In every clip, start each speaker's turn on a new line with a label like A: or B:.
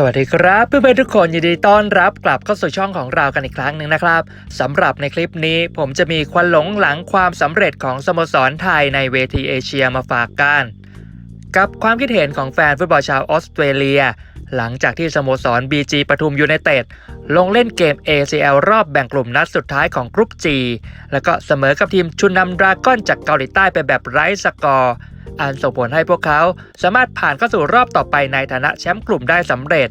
A: สวัสดีครับเพื่อนๆทุกคนยินดีต้อนรับกลับเข้าสู่ช่องของเรากันอีกครั้งหนึ่งนะครับสำหรับในคลิปนี้ผมจะมีควันหลงหลังความสำเร็จของสโมสรไทยในเวทีเอเชียมาฝากกัน กับความคิดเห็นของแฟนฟุตบอลชาวออสเตรเลีย หลังจากที่สโมสร BG ปทุมยูไนเต็ดลงเล่นเกม ACL รอบแบ่งกลุ่มนัดสุดท้ายของกรุ๊ป G แล้วก็เสมอกับทีมชุนนำดราก้อนจากเกาหลีใต้ไปแบบไร้สกอร์อันส่งผลให้พวกเขาสามารถผ่านเข้าสู่รอบต่อไปในฐานะแชมป์กลุ่มได้สำเร็จ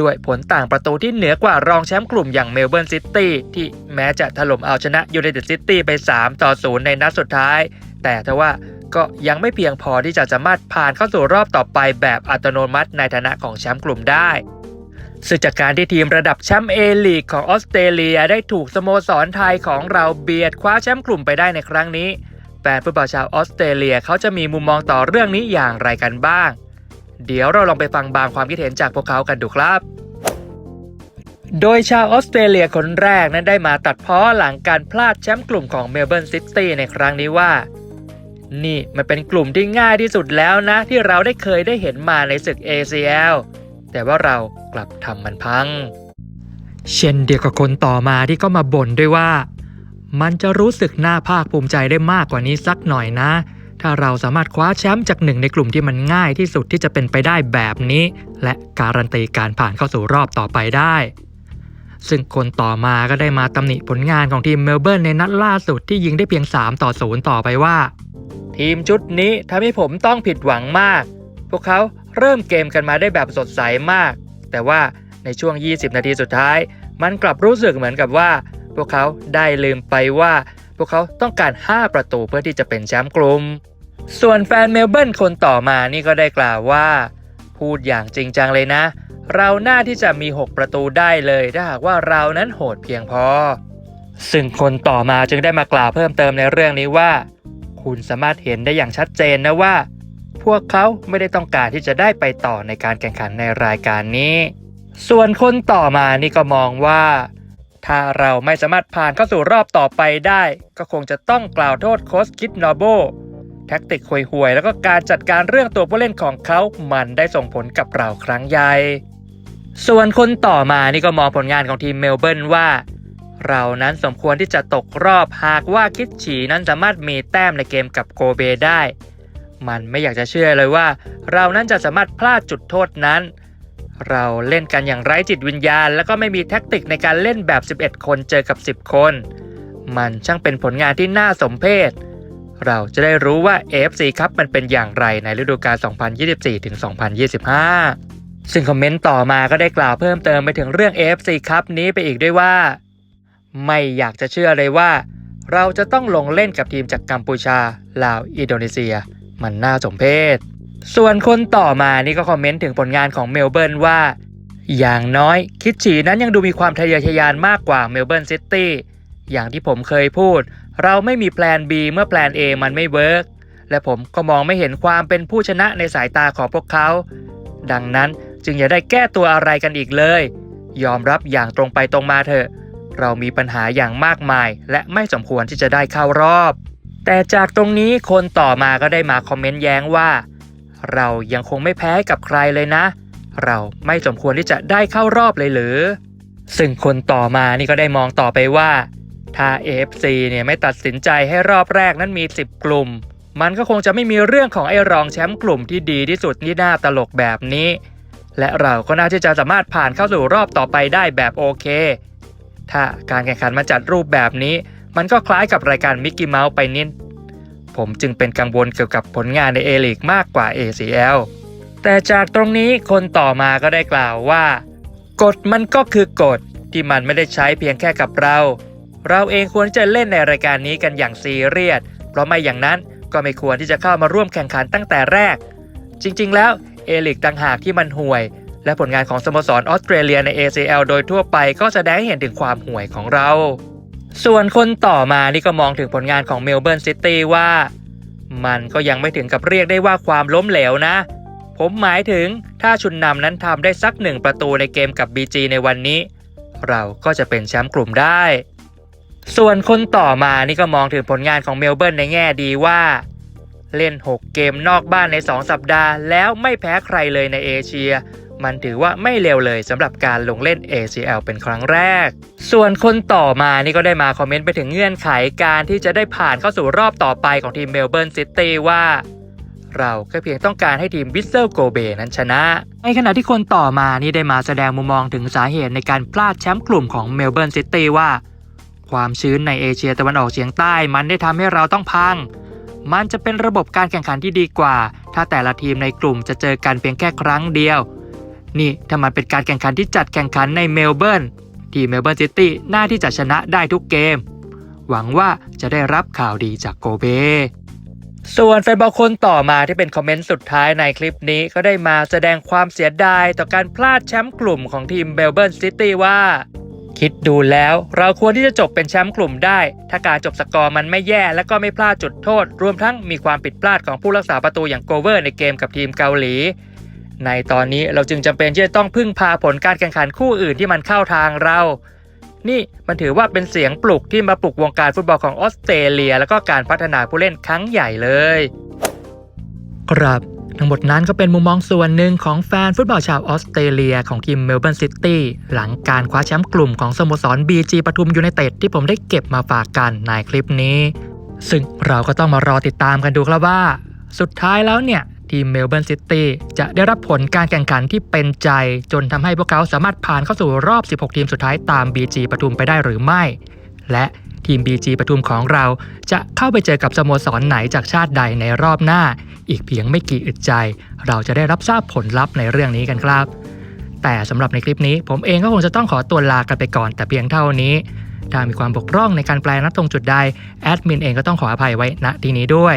A: ด้วยผลต่างประตูที่เหนือกว่ารองแชมป์กลุ่มอย่างเมลเบิร์นซิตี้ที่แม้จะถล่มเอาชนะยูไนเต็ดซิตี้ไป 3 ต่อ 0 ในนัดสุดท้าย แต่ทว่า ก็ยังไม่เพียงพอที่จะสามารถผ่านเข้าสู่รอบต่อไปแบบอัตโนมัติในฐานะของแชมป์กลุ่มได้ซึ่งจากการที่ทีมระดับแชมป์เอลีกของออสเตรเลียได้ถูกสโมสรไทยของเราเบียดคว้าแชมป์กลุ่มไปได้ในครั้งนี้แฟนฟุตบอลชาวออสเตรเลียเขาจะมีมุมมองต่อเรื่องนี้อย่างไรกันบ้าง เดี๋ยวเราลองไปฟังบางความคิดเห็นจากพวกเขากันดูครับ โดยชาวออสเตรเลียคนแรกนั้นได้มาตัดพ้อหลังการพลาดแชมป์กลุ่มของเมลเบิร์นซิตี้ในครั้งนี้ว่า นี่มันเป็นกลุ่มที่ง่ายที่สุดแล้วนะ ที่เราได้เคยได้เห็นมาในศึก ACL แต่ว่าเรากลับทำมันพัง เช่นเดียวกับคนต่อมาที่ก็มาบ่นด้วยว่า มันจะรู้สึกน่าภาคภูมิใจได้มากกว่านี้สักหน่อยนะ ถ้าเราสามารถคว้าแชมป์จากหนึ่งในกลุ่มที่มันง่ายที่สุดที่จะเป็นไปได้แบบนี้ และการันตีการผ่านเข้าสู่รอบต่อไปได้ซึ่งคนต่อมาก็ได้มาตำหนิผลงานของทีมเมลเบิร์นในนัดล่าสุดที่ยิงได้เพียง 3 ต่อ 0 ต่อไปว่า ทีมชุดนี้ทำให้ผมต้องผิดหวังมาก พวกเขาเริ่มเกมกันมาได้แบบสดใสมาก แต่ว่าในช่วง 20 นาทีสุดท้าย มันกลับรู้สึกเหมือนกับว่า พวกเขาได้ลืมไปว่า พวกเขาต้องการ 5 ประตูเพื่อที่จะเป็นแชมป์กลุ่ม ส่วนแฟนเมลเบิร์นคนต่อมานี่ก็ได้กล่าวว่า พูดอย่างจริงจังเลยนะ เราหน้าที่จะมี 6 ประตูได้เลยถ้าหากว่าเรานั้นโหดเพียงพอ ซึ่งคนต่อมาจึงได้มากล่าวเพิ่มเติมในเรื่องนี้ว่า คุณสามารถเห็นได้อย่างชัดเจนนะว่า พวกเขาไม่ได้ต้องการที่จะได้ไปต่อในการแข่งขันในรายการนี้ ส่วนคนต่อมานี่ก็มองว่า ถ้าเราไม่สามารถผ่านเข้าสู่รอบต่อไปได้ ก็คงจะต้องกล่าวโทษโค้ชคิดนอโบแท็กติกห่วยๆแล้วก็การจัดการเรื่องตัวผู้เล่นของเขา มันได้ส่งผลกับเราครั้งใหญ่ ส่วนคนต่อมานี่ก็มองผลงานของทีมเมลเบิร์นว่า เรานั้นสมควรที่จะตกรอบหากว่าคิดฉีนั้นสามารถมีแต้มในเกมกับโกเบได้ มันไม่อยากจะเชื่อเลยว่า เรานั้นจะสามารถพลาดจุดโทษนั้น เราเล่นกันอย่างไร้จิตวิญญาณ แล้วก็ไม่มีแท็กติกในการเล่นแบบ 11 คนเจอกับ 10 คน มันช่างเป็นผลงานที่น่าสมเพชเราจะได้รู้ว่า AFC ครับมันเป็นอย่างไรในฤดูกาล 2024-2025 ซึ่งคอมเมนต์ต่อมาก็ได้กล่าวเพิ่มเติมไปถึงเรื่อง AFC ครับนี้ไปอีกด้วยว่า ไม่อยากจะเชื่อเลยว่า เราจะต้องลงเล่นกับทีมจากกัมพูชา ลาว อินโดนีเซีย มันน่าสมเพช ส่วนคนต่อมานี่ก็คอมเมนต์ถึงผลงานของเมลเบิร์นว่า อย่างน้อยคิดฉีนั้นยังดูมีความทะเยอทะยานมากกว่าเมลเบิร์นซิตี้ อย่างที่ผมเคยพูด เราไม่มีแปลน B เมื่อแปลน A มันไม่เวิร์กและผมก็มองไม่เห็นความเป็นผู้ชนะในสายตาของพวกเขา ดังนั้นจึงอย่าได้แก้ตัวอะไรกันอีกเลย ยอมรับอย่างตรงไปตรงมาเถอะ เรามีปัญหาอย่างมากมาย และไม่สมควรที่จะได้เข้ารอบ แต่จากตรงนี้คนต่อมาก็ได้มาคอมเมนต์แย้งว่า เรายังคงไม่แพ้กับใครเลยนะ เราไม่สมควรที่จะได้เข้ารอบเลยหรือ ซึ่งคนต่อมานี่ก็ได้มองต่อไปว่า ถ้า AFC เนี่ยไม่ตัดสินใจให้รอบแรกนั้นมี 10 กลุ่ม มันก็คงจะไม่มีเรื่องของไอ้รองแชมป์กลุ่มที่ดีที่สุดที่น่าตลกแบบนี้และเราก็น่าที่จะสามารถผ่านเข้าสู่รอบต่อไปได้แบบโอเค ถ้าการแข่งขันมาจัดรูปแบบนี้ มันก็คล้ายกับรายการมิกกี้เมาส์ไปนิดผมจึงเป็นกังวลเกี่ยวกับผลงานในเอลีกมากกว่า ACL แต่จากตรงนี้คนต่อมาก็ได้กล่าวว่า กฎมันก็คือกฎที่มันไม่ได้ใช้เพียงแค่กับเรา เราเองควรจะเล่นในรายการนี้กันอย่างซีเรียสเพราะไม่อย่างนั้นก็ไม่ควรที่จะเข้ามาร่วมแข่งขันตั้งแต่แรก จริงๆ แล้วเอลิกต่างหากที่มันห่วย และผลงานของสโมสรออสเตรเลียใน ACL โดยทั่วไปก็แสดงให้เห็นถึงความห่วยของเรา ส่วนคนต่อมานี่ก็มองถึงผลงานของเมลเบิร์นซิตี้ว่า มันก็ยังไม่ถึงกับเรียกได้ว่าความล้มเหลวนะ ผมหมายถึงถ้าชุนนำนั้นทำได้สักหนึ่งประตูในเกมกับ BG ในวันนี้ เราก็จะเป็นแชมป์กลุ่มได้ ส่วนคนต่อมานี่ก็มองถึงผลงานของเมลเบิร์นในแง่ดีว่าเล่น 6 เกมนอกบ้านใน 2 สัปดาห์ แล้วไม่แพ้ใครเลยในเอเชีย มันถือว่าไม่เร็วเลยสำหรับการลงเล่น ACL เป็นครั้งแรก ส่วนคนต่อมานี่ก็ได้มาคอมเมนต์ไปถึงเงื่อนไขการที่จะได้ผ่านเข้าสู่รอบต่อไปของทีมเมลเบิร์นซิตี้ว่าเราแค่เพียงต้องการให้ทีมวิสเซลโกเบนั้นชนะ ในขณะที่คนต่อมานี่ได้มาแสดงมุมมองถึงสาเหตุในการพลาดแชมป์กลุ่มของเมลเบิร์นซิตี้ว่า ความชื้นในเอเชียตะวันออกเฉียงใต้มันได้ทำให้เราต้องพัง มันจะเป็นระบบการแข่งขันที่ดีกว่า ถ้าแต่ละทีมในกลุ่มจะเจอกันเพียงแค่ครั้งเดียว นี่ถ้ามันเป็นการแข่งขันที่จัดแข่งขันในเมลเบิร์นทีมเมลเบิร์นซิตี้น่าที่จะชนะได้ทุกเกม หวังว่าจะได้รับข่าวดีจากโกเบ ส่วนแฟนบอลคนต่อมาที่เป็นคอมเมนต์สุดท้ายในคลิปนี้ก็ได้มาแสดงความเสียดายต่อการพลาดแชมป์กลุ่มของทีมเบลเบิร์นซิตี้ว่า คิดดูแล้วเราควรที่จะจบเป็นแชมป์กลุ่มได้ ถ้าการจบสกอร์มันไม่แย่และก็ไม่พลาดจุดโทษ รวมทั้งมีความผิดพลาดของผู้รักษาประตูอย่างโกเวอร์ในเกมกับทีมเกาหลี ในตอนนี้เราจึงจำเป็นที่จะต้องพึ่งพาผลการแข่งขันคู่อื่นที่มันเข้าทางเรา นี่มันถือว่าเป็นเสียงปลุกที่มาปลุกวงการฟุตบอลของออสเตรเลีย แล้วก็การพัฒนาผู้เล่นครั้งใหญ่เลย ครับทั้งหมดนั้นก็เป็นมุมมองส่วนหนึ่งของแฟนฟุตบอลชาวออสเตรเลียของทีมเมลเบิร์นซิตี้หลังการคว้าแชมป์กลุ่มของสโมสร BG ปทุมยูไนเต็ดที่ผมได้เก็บมาฝากกันในคลิปนี้ ซึ่งเราก็ต้องมารอติดตามกันดูครับว่า สุดท้ายแล้วเนี่ย ทีมเมลเบิร์นซิตี้จะได้รับผลการแข่งขันที่เป็นใจ จนทำให้พวกเขาสามารถผ่านเข้าสู่รอบ 16 ทีมสุดท้ายตาม BG ปทุมไปได้หรือไม่ และทีม BG ปทุมของเรา จะเข้าไปเจอกับสโมสรไหนจากชาติใดในรอบหน้า อีกเพียงไม่กี่อึดใจ เราจะได้รับทราบผลลัพธ์ในเรื่องนี้กันครับ แต่สำหรับในคลิปนี้ ผมเองก็คงจะต้องขอตัวลากันไปก่อน แต่เพียงเท่านี้ถ้ามีความบกพร่องในการแปลนัดตรงจุดใดแอดมินเองก็ต้องขออภัยไว้ณที่นี้ด้วย